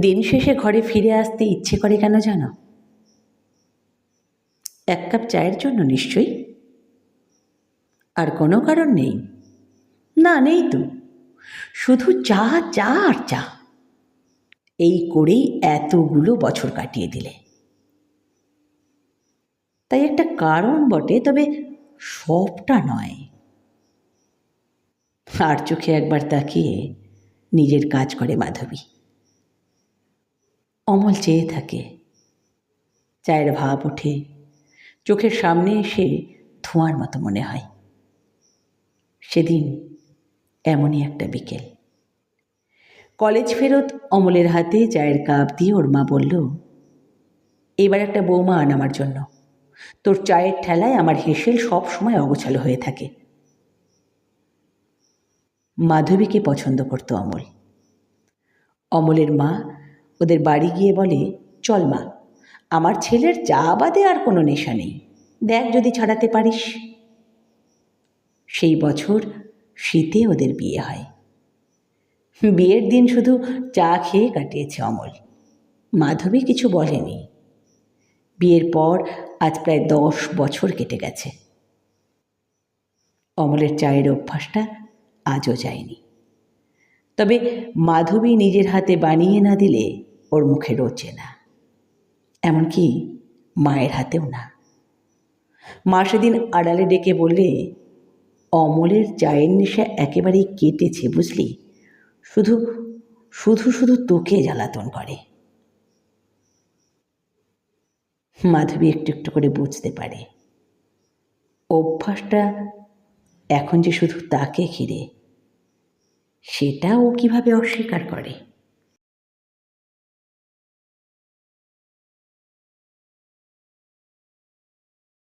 দিন শেষে ঘরে ফিরে আসতে ইচ্ছে করে কেন জানো? এক কাপ চায়ের জন্য নিশ্চয়ই? আর কোনো কারণ নেই। না, নেই তো। শুধু চা চা আর চা। এই করেই এতগুলো বছর কাটিয়ে দিলে। তাই একটা কারণ বটে, তবে সবটা নয়। আর চোখে একবার তাকিয়ে নিজের কাজ করে মাধবী। অমল চেয়ে থাকে। চায়ের ভাব ওঠে। চোখের সামনে এসে ধোঁয়ার মতো মনে হয়। সেদিন এমনই একটা বিকেল। কলেজ ফেরত অমলের হাতে চায়ের কাপ দিয়ে ওর মা বলল, এবার একটা বৌমা আন আমার জন্য। তোর চায়ের ঠেলায় আমার হেসেল সব সময় অগোছালো হয়ে থাকে। মাধবীকে পছন্দ করত অমল। অমলের মা ওদের বাড়ি গিয়ে বলে, চল মা, আমার ছেলের চা বাদে আর কোনো নেশা নেই। দেখ যদি ছাড়াতে পারিস। সেই বছর শীতে ওদের বিয়ে হয়। বিয়ের দিন শুধু চা খেয়ে কাটিয়েছে অমল। মাধবী কিছু বলেনি। বিয়ের পর আজ প্রায় দশ বছর কেটে গেছে। অমলের চায়ের অভ্যাসটা আজও যায়নি। তবে মাধবী নিজের হাতে বানিয়ে না দিলে ওর মুখে রোচে না। এমনকি মায়ের হাতেও না। মা সেদিন আড়ালে ডেকে বললে, অমলের চায়ের নেশা একেবারেই কেটেছে, বুঝলি? শুধু শুধু শুধু তোকে জ্বালাতন করে। মাধবী একটু একটু করে বুঝতে পারে। অভ্যাসটা এখন যে শুধু তাকে ঘিরে সেটা ও কীভাবে অস্বীকার করে?